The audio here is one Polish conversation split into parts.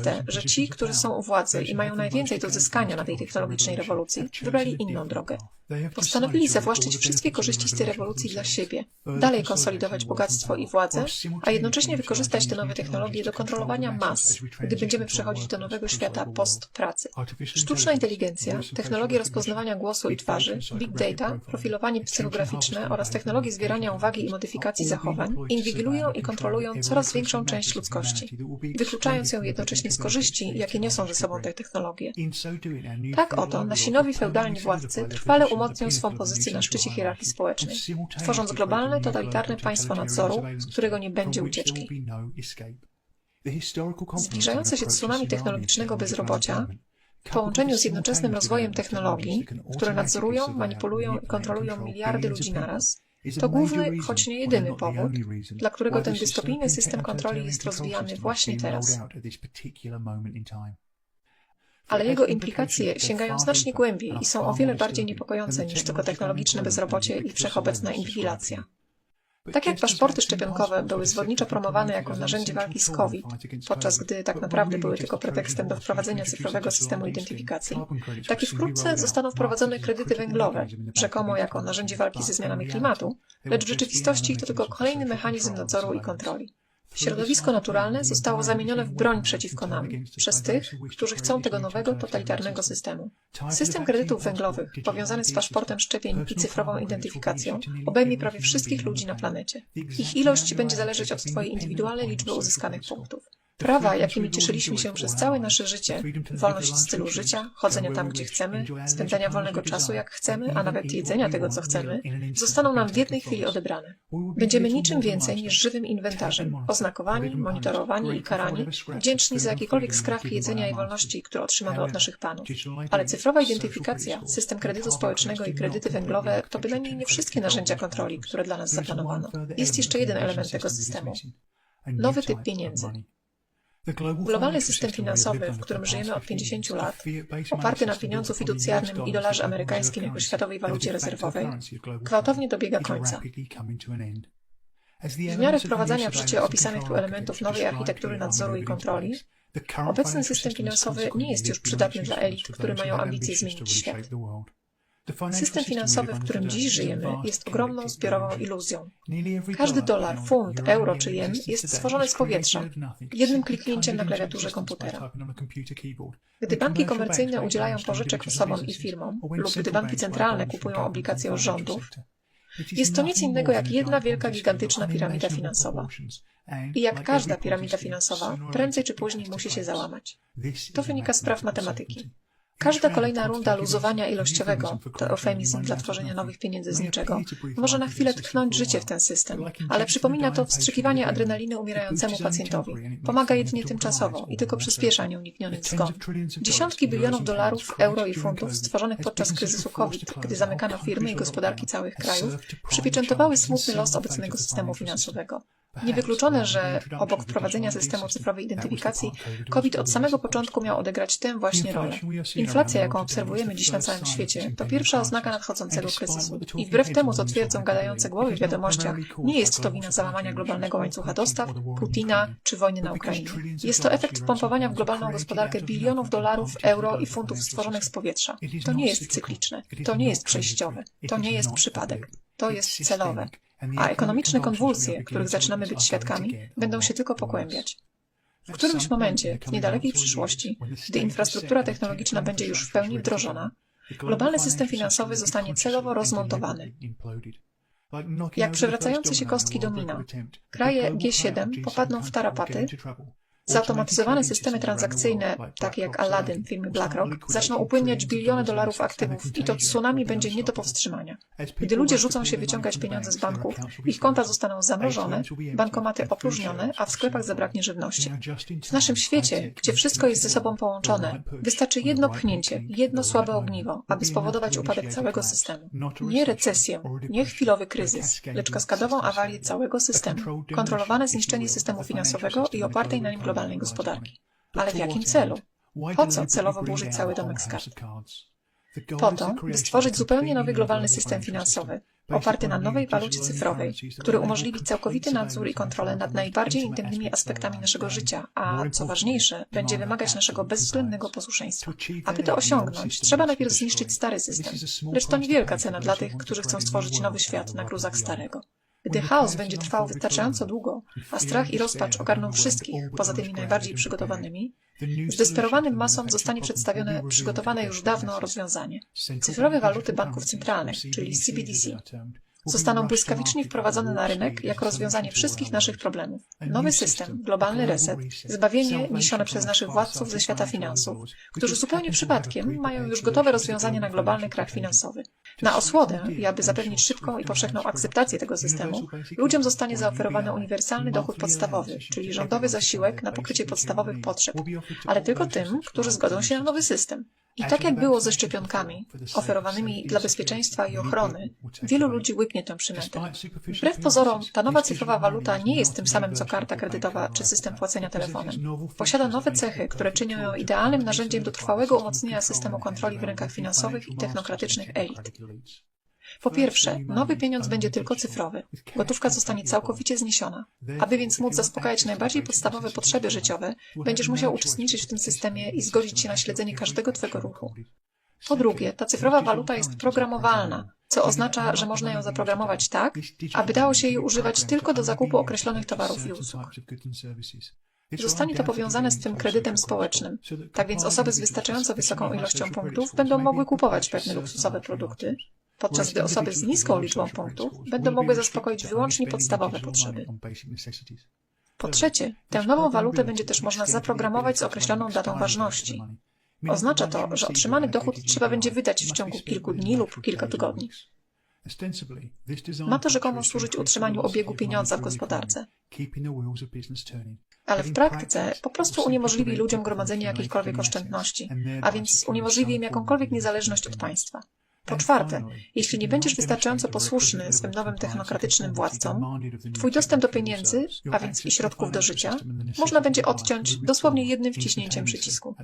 oczywiste, że ci, którzy są u władzy i mają najwięcej do zyskania na tej technologicznej rewolucji, wybrali inną drogę. Postanowili zawłaszczyć wszystkie korzyści z tej rewolucji dla siebie, dalej konsolidować bogactwo i władzę, a jednocześnie wykorzystać te nowe technologie do kontrolowania mas, gdy będziemy przechodzić do nowego świata post-pracy. Sztuczna inteligencja, technologie rozpoznawania głosu i twarzy, big data, profilowanie psychograficzne oraz technologie zbierania uwagi i modyfikacji zachowań inwigilują i kontrolują coraz większą część ludzkości, wykluczając ją jednocześnie z korzyści, jakie niosą ze sobą te technologie. Tak oto nasi nowi feudalni władcy trwale umocnią swą pozycję na szczycie hierarchii społecznej, tworząc globalne, totalitarne państwo nadzoru, z którego nie będzie ucieczki. Zbliżające się tsunami technologicznego bezrobocia w połączeniu z jednoczesnym rozwojem technologii, które nadzorują, manipulują i kontrolują miliardy ludzi naraz, to główny, choć nie jedyny powód, dla którego ten dystopijny system kontroli jest rozwijany właśnie teraz. Ale jego implikacje sięgają znacznie głębiej i są o wiele bardziej niepokojące niż tylko technologiczne bezrobocie i wszechobecna inwigilacja. Tak jak paszporty szczepionkowe były zwodniczo promowane jako narzędzie walki z COVID, podczas gdy tak naprawdę były tylko pretekstem do wprowadzenia cyfrowego systemu identyfikacji, tak i wkrótce zostaną wprowadzone kredyty węglowe, rzekomo jako narzędzie walki ze zmianami klimatu, lecz w rzeczywistości to tylko kolejny mechanizm nadzoru i kontroli. Środowisko naturalne zostało zamienione w broń przeciwko nam przez tych, którzy chcą tego nowego, totalitarnego systemu. System kredytów węglowych, powiązany z paszportem szczepień i cyfrową identyfikacją, obejmie prawie wszystkich ludzi na planecie. Ich ilość będzie zależeć od Twojej indywidualnej liczby uzyskanych punktów. Prawa, jakimi cieszyliśmy się przez całe nasze życie, wolność stylu życia, chodzenia tam, gdzie chcemy, spędzania wolnego czasu jak chcemy, a nawet jedzenia tego, co chcemy, zostaną nam w jednej chwili odebrane. Będziemy niczym więcej niż żywym inwentarzem, oznakowani, monitorowani i karani, wdzięczni za jakiekolwiek skrawki jedzenia i wolności, które otrzymamy od naszych panów. Ale cyfrowa identyfikacja, system kredytu społecznego i kredyty węglowe to bynajmniej nie wszystkie narzędzia kontroli, które dla nas zaplanowano. Jest jeszcze jeden element tego systemu. Nowy typ pieniędzy. Globalny system finansowy, w którym żyjemy od 50 lat, oparty na pieniądzu fiducjarnym i dolarze amerykańskim jako światowej walucie rezerwowej, gwałtownie dobiega końca. W miarę wprowadzania w życie opisanych tu elementów nowej architektury nadzoru i kontroli, obecny system finansowy nie jest już przydatny dla elit, które mają ambicje zmienić świat. System finansowy, w którym dziś żyjemy, jest ogromną zbiorową iluzją. Każdy dolar, funt, euro czy jen jest stworzony z powietrza, jednym kliknięciem na klawiaturze komputera. Gdy banki komercyjne udzielają pożyczek osobom i firmom, lub gdy banki centralne kupują obligacje od rządów, jest to nic innego jak jedna wielka, gigantyczna piramida finansowa. I jak każda piramida finansowa, prędzej czy później musi się załamać. To wynika z praw matematyki. Każda kolejna runda luzowania ilościowego, to eufemizm dla tworzenia nowych pieniędzy z niczego, może na chwilę tknąć życie w ten system, ale przypomina to wstrzykiwanie adrenaliny umierającemu pacjentowi. Pomaga jedynie tymczasowo i tylko przyspiesza nieunikniony zgon. Dziesiątki bilionów dolarów, euro i funtów stworzonych podczas kryzysu COVID, gdy zamykano firmy i gospodarki całych krajów, przypieczętowały smutny los obecnego systemu finansowego. Niewykluczone, że obok wprowadzenia systemu cyfrowej identyfikacji, COVID od samego początku miał odegrać tę właśnie rolę. Inflacja, jaką obserwujemy dziś na całym świecie, to pierwsza oznaka nadchodzącego kryzysu. I wbrew temu, co twierdzą gadające głowy w wiadomościach, nie jest to wina załamania globalnego łańcucha dostaw, Putina czy wojny na Ukrainie. Jest to efekt wpompowania w globalną gospodarkę bilionów dolarów, euro i funtów stworzonych z powietrza. To nie jest cykliczne, to nie jest przejściowe, to nie jest przypadek, to jest celowe a ekonomiczne konwulsje, których zaczynamy być świadkami, będą się tylko pogłębiać. W którymś momencie, w niedalekiej przyszłości, gdy infrastruktura technologiczna będzie już w pełni wdrożona, globalny system finansowy zostanie celowo rozmontowany. Jak przewracające się kostki domina, kraje G7 popadną w tarapaty, Zautomatyzowane systemy transakcyjne, takie jak Aladdin firmy BlackRock, zaczną upłyniać biliony dolarów aktywów i to tsunami będzie nie do powstrzymania. Gdy ludzie rzucą się wyciągać pieniądze z banków, ich konta zostaną zamrożone, bankomaty opróżnione, a w sklepach zabraknie żywności. W naszym świecie, gdzie wszystko jest ze sobą połączone, wystarczy jedno pchnięcie, jedno słabe ogniwo, aby spowodować upadek całego systemu. Nie recesję, nie chwilowy kryzys, lecz kaskadową awarię całego systemu, kontrolowane zniszczenie systemu finansowego i opartej na nim globalnej gospodarki. Ale w jakim celu? Po co celowo burzyć cały domek z kart? po to, by stworzyć zupełnie nowy globalny system finansowy, oparty na nowej walucie cyfrowej, który umożliwi całkowity nadzór i kontrolę nad najbardziej intymnymi aspektami naszego życia, a co ważniejsze, będzie wymagać naszego bezwzględnego posłuszeństwa. Aby to osiągnąć, trzeba najpierw zniszczyć stary system, lecz to niewielka cena dla tych, którzy chcą stworzyć nowy świat na gruzach starego. Gdy chaos będzie trwał wystarczająco długo, a strach i rozpacz ogarną wszystkich, poza tymi najbardziej przygotowanymi, zdesperowanym masom zostanie przedstawione przygotowane już dawno rozwiązanie. Cyfrowe waluty banków centralnych, czyli CBDC, zostaną błyskawicznie wprowadzone na rynek jako rozwiązanie wszystkich naszych problemów. Nowy system, globalny reset, zbawienie niesione przez naszych władców ze świata finansów, którzy zupełnie przypadkiem mają już gotowe rozwiązanie na globalny krach finansowy. Na osłodę, i aby zapewnić szybką i powszechną akceptację tego systemu, ludziom zostanie zaoferowany uniwersalny dochód podstawowy, czyli rządowy zasiłek na pokrycie podstawowych potrzeb, ale tylko tym, którzy zgodzą się na nowy system. I tak jak było ze szczepionkami oferowanymi dla bezpieczeństwa i ochrony, wielu ludzi łyknie tę przynętę. Wbrew pozorom, ta nowa cyfrowa waluta nie jest tym samym co karta kredytowa czy system płacenia telefonem. Posiada nowe cechy, które czynią ją idealnym narzędziem do trwałego umocnienia systemu kontroli w rynkach finansowych i technokratycznych elit. Po pierwsze, nowy pieniądz będzie tylko cyfrowy. Gotówka zostanie całkowicie zniesiona. Aby więc móc zaspokajać najbardziej podstawowe potrzeby życiowe, będziesz musiał uczestniczyć w tym systemie i zgodzić się na śledzenie każdego twego ruchu. Po drugie, ta cyfrowa waluta jest programowalna, co oznacza, że można ją zaprogramować tak, aby dało się jej używać tylko do zakupu określonych towarów i usług. Zostanie to powiązane z tym kredytem społecznym. Tak więc osoby z wystarczająco wysoką ilością punktów będą mogły kupować pewne luksusowe produkty, podczas gdy osoby z niską liczbą punktów będą mogły zaspokoić wyłącznie podstawowe potrzeby. Po trzecie, tę nową walutę będzie też można zaprogramować z określoną datą ważności. Oznacza to, że otrzymany dochód trzeba będzie wydać w ciągu kilku dni lub kilka tygodni. Ma to rzekomo służyć utrzymaniu obiegu pieniądza w gospodarce. Ale w praktyce po prostu uniemożliwi ludziom gromadzenie jakichkolwiek oszczędności, a więc uniemożliwi im jakąkolwiek niezależność od państwa. Po czwarte, jeśli nie będziesz wystarczająco posłuszny swym nowym technokratycznym władcom, twój dostęp do pieniędzy, a więc i środków do życia, można będzie odciąć dosłownie jednym wciśnięciem przycisku.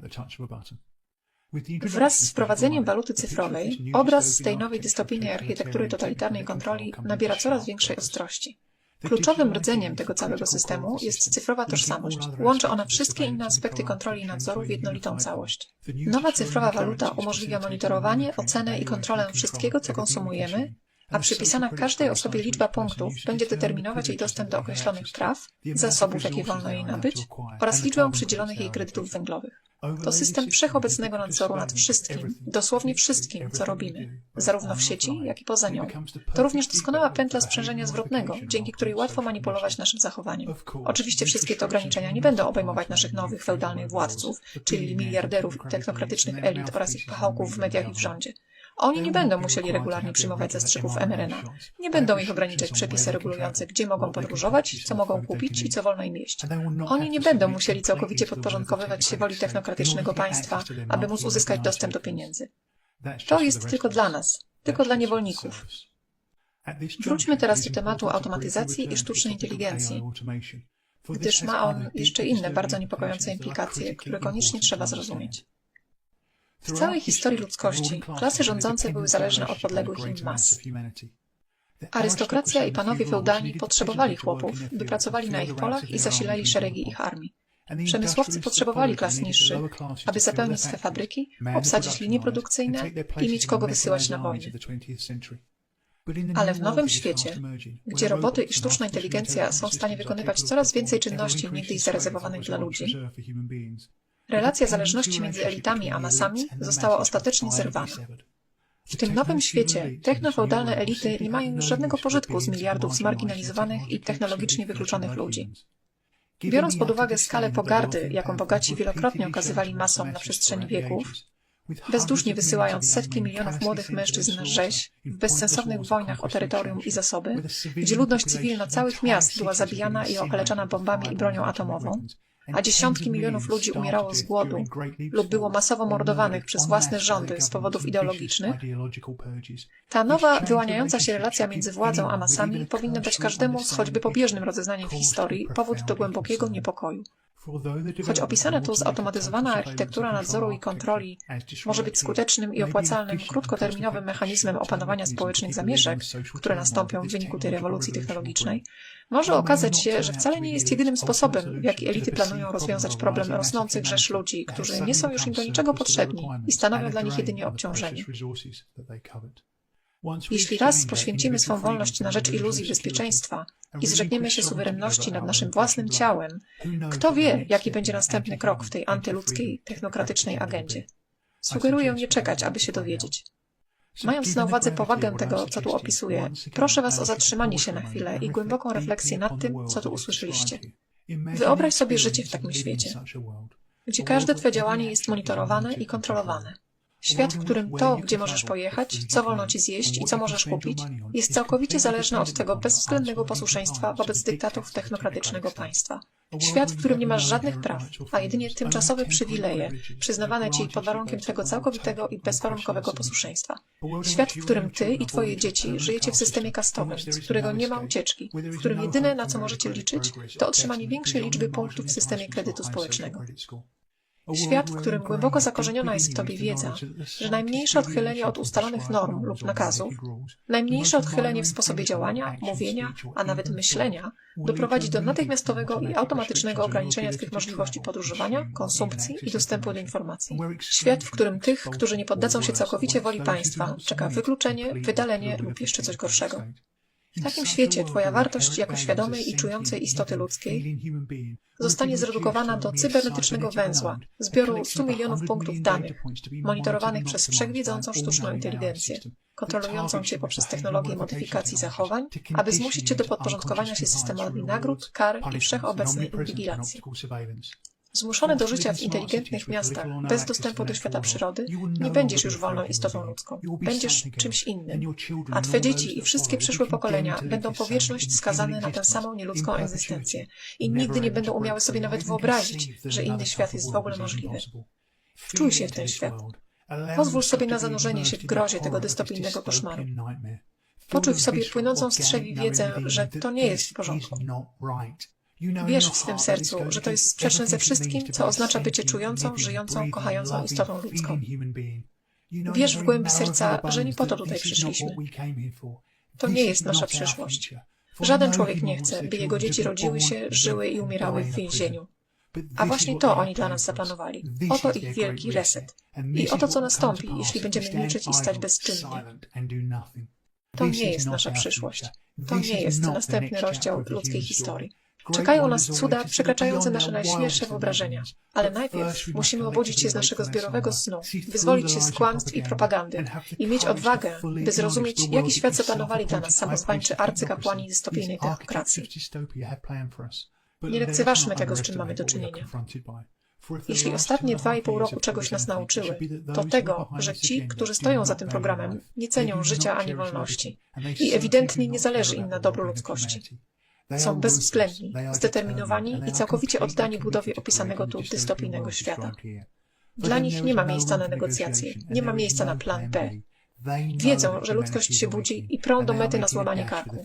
Wraz z wprowadzeniem waluty cyfrowej, obraz z tej nowej dystopijnej architektury totalitarnej kontroli nabiera coraz większej ostrości. Kluczowym rdzeniem tego całego systemu jest cyfrowa tożsamość. Łączy ona wszystkie inne aspekty kontroli i nadzoru w jednolitą całość. Nowa cyfrowa waluta umożliwia monitorowanie, ocenę i kontrolę wszystkiego, co konsumujemy, a przypisana każdej osobie liczba punktów będzie determinować jej dostęp do określonych praw, zasobów, jakie wolno jej nabyć, oraz liczbę przydzielonych jej kredytów węglowych. To system wszechobecnego nadzoru nad wszystkim, dosłownie wszystkim, co robimy, zarówno w sieci, jak i poza nią. To również doskonała pętla sprzężenia zwrotnego, dzięki której łatwo manipulować naszym zachowaniem. Oczywiście wszystkie te ograniczenia nie będą obejmować naszych nowych feudalnych władców, czyli miliarderów i technokratycznych elit oraz ich pachołków w mediach i w rządzie. Oni nie będą musieli regularnie przyjmować zastrzyków mRNA. Nie będą ich ograniczać przepisy regulujące, gdzie mogą podróżować, co mogą kupić i co wolno im jeść. Oni nie będą musieli całkowicie podporządkowywać się woli technokratycznego państwa, aby móc uzyskać dostęp do pieniędzy. To jest tylko dla nas, tylko dla niewolników. Wróćmy teraz do tematu automatyzacji i sztucznej inteligencji, gdyż ma on jeszcze inne bardzo niepokojące implikacje, które koniecznie trzeba zrozumieć. W całej historii ludzkości klasy rządzące były zależne od podległych im mas. Arystokracja i panowie feudalni potrzebowali chłopów, by pracowali na ich polach i zasilali szeregi ich armii. Przemysłowcy potrzebowali klas niższych, aby zapełnić swe fabryki, obsadzić linie produkcyjne i mieć kogo wysyłać na wojny. Ale w nowym świecie, gdzie roboty i sztuczna inteligencja są w stanie wykonywać coraz więcej czynności niegdyś zarezerwowanych dla ludzi, Relacja zależności między elitami a masami została ostatecznie zerwana. W tym nowym świecie technofeudalne elity nie mają już żadnego pożytku z miliardów zmarginalizowanych i technologicznie wykluczonych ludzi. Biorąc pod uwagę skalę pogardy, jaką bogaci wielokrotnie okazywali masom na przestrzeni wieków, bezdusznie wysyłając setki milionów młodych mężczyzn na rzeź w bezsensownych wojnach o terytorium i zasoby, gdzie ludność cywilna całych miast była zabijana i okaleczana bombami i bronią atomową, a dziesiątki milionów ludzi umierało z głodu lub było masowo mordowanych przez własne rządy z powodów ideologicznych, ta nowa, wyłaniająca się relacja między władzą a masami powinna dać każdemu z choćby pobieżnym rozeznaniem w historii powód do głębokiego niepokoju. Choć opisana tu zautomatyzowana architektura nadzoru i kontroli może być skutecznym i opłacalnym krótkoterminowym mechanizmem opanowania społecznych zamieszek, które nastąpią w wyniku tej rewolucji technologicznej, może okazać się, że wcale nie jest jedynym sposobem, w jaki elity planują rozwiązać problem rosnących rzesz ludzi, którzy nie są już im do niczego potrzebni i stanowią dla nich jedynie obciążenie. Jeśli raz poświęcimy swą wolność na rzecz iluzji bezpieczeństwa i zrzekniemy się suwerenności nad naszym własnym ciałem, kto wie, jaki będzie następny krok w tej antyludzkiej, technokratycznej agendzie? Sugeruję nie czekać, aby się dowiedzieć. Mając na uwadze powagę tego, co tu opisuję, proszę Was o zatrzymanie się na chwilę i głęboką refleksję nad tym, co tu usłyszeliście. Wyobraź sobie życie w takim świecie, gdzie każde Twoje działanie jest monitorowane i kontrolowane. Świat, w którym to, gdzie możesz pojechać, co wolno ci zjeść i co możesz kupić, jest całkowicie zależny od tego bezwzględnego posłuszeństwa wobec dyktatów technokratycznego państwa. Świat, w którym nie masz żadnych praw, a jedynie tymczasowe przywileje, przyznawane ci pod warunkiem twego całkowitego i bezwarunkowego posłuszeństwa. Świat, w którym ty i twoje dzieci żyjecie w systemie kastowym, z którego nie ma ucieczki, w którym jedyne, na co możecie liczyć, to otrzymanie większej liczby punktów w systemie kredytu społecznego. Świat, w którym głęboko zakorzeniona jest w tobie wiedza, że najmniejsze odchylenie od ustalonych norm lub nakazów, najmniejsze odchylenie w sposobie działania, mówienia, a nawet myślenia, doprowadzi do natychmiastowego i automatycznego ograniczenia twych możliwości podróżowania, konsumpcji i dostępu do informacji. Świat, w którym tych, którzy nie poddadzą się całkowicie woli państwa, czeka wykluczenie, wydalenie lub jeszcze coś gorszego. W takim świecie Twoja wartość jako świadomej i czującej istoty ludzkiej zostanie zredukowana do cybernetycznego węzła, zbioru 100 milionów punktów danych, monitorowanych przez wszechwiedzącą sztuczną inteligencję, kontrolującą Cię poprzez technologię modyfikacji zachowań, aby zmusić Cię do podporządkowania się systemowi nagród, kar i wszechobecnej inwigilacji. Zmuszony do życia w inteligentnych miastach, bez dostępu do świata przyrody, nie będziesz już wolną istotą ludzką. Będziesz czymś innym. A Twe dzieci i wszystkie przyszłe pokolenia będą po wieczność skazane na tę samą nieludzką egzystencję i nigdy nie będą umiały sobie nawet wyobrazić, że inny świat jest w ogóle możliwy. Wczuj się w ten świat. Pozwól sobie na zanurzenie się w grozie tego dystopijnego koszmaru. Poczuj w sobie płynącą trzewi wiedzę, że to nie jest w porządku. Wiesz w swym sercu, że to jest sprzeczne ze wszystkim, co oznacza bycie czującą, żyjącą, kochającą istotą ludzką. Wiesz w głębi serca, że nie po to tutaj przyszliśmy. To nie jest nasza przyszłość. Żaden człowiek nie chce, by jego dzieci rodziły się, żyły i umierały w więzieniu. A właśnie to oni dla nas zaplanowali. Oto ich wielki reset. I oto co nastąpi, jeśli będziemy milczeć i stać bezczynnie. To nie jest nasza przyszłość. To nie jest następny rozdział ludzkiej historii. Czekają nas cuda przekraczające nasze najśmielsze wyobrażenia. Ale najpierw musimy obudzić się z naszego zbiorowego snu, wyzwolić się z kłamstw i propagandy i mieć odwagę, by zrozumieć, jaki świat zaplanowali dla nas samozwańczy arcykapłani dystopijnej technokracji. Nie lekceważmy tego, z czym mamy do czynienia. Jeśli ostatnie dwa i pół roku czegoś nas nauczyły, to tego, że ci, którzy stoją za tym programem, nie cenią życia ani wolności i ewidentnie nie zależy im na dobru ludzkości. Są bezwzględni, zdeterminowani i całkowicie oddani budowie opisanego tu dystopijnego świata. Dla nich nie ma miejsca na negocjacje, nie ma miejsca na plan B. Wiedzą, że ludzkość się budzi i prą do mety na złamanie karku.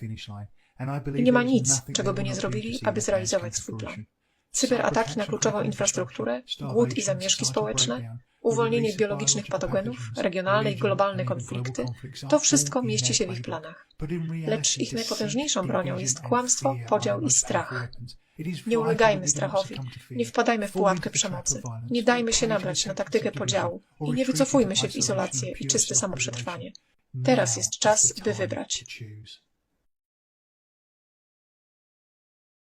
I nie ma nic, czego by nie zrobili, aby zrealizować swój plan. Cyberataki na kluczową infrastrukturę, głód i zamieszki społeczne, uwolnienie biologicznych patogenów, regionalne i globalne konflikty, to wszystko mieści się w ich planach. Lecz ich najpotężniejszą bronią jest kłamstwo, podział i strach. Nie ulegajmy strachowi, nie wpadajmy w pułapkę przemocy, nie dajmy się nabrać na taktykę podziału i nie wycofujmy się w izolację i czyste samoprzetrwanie. Teraz jest czas, by wybrać.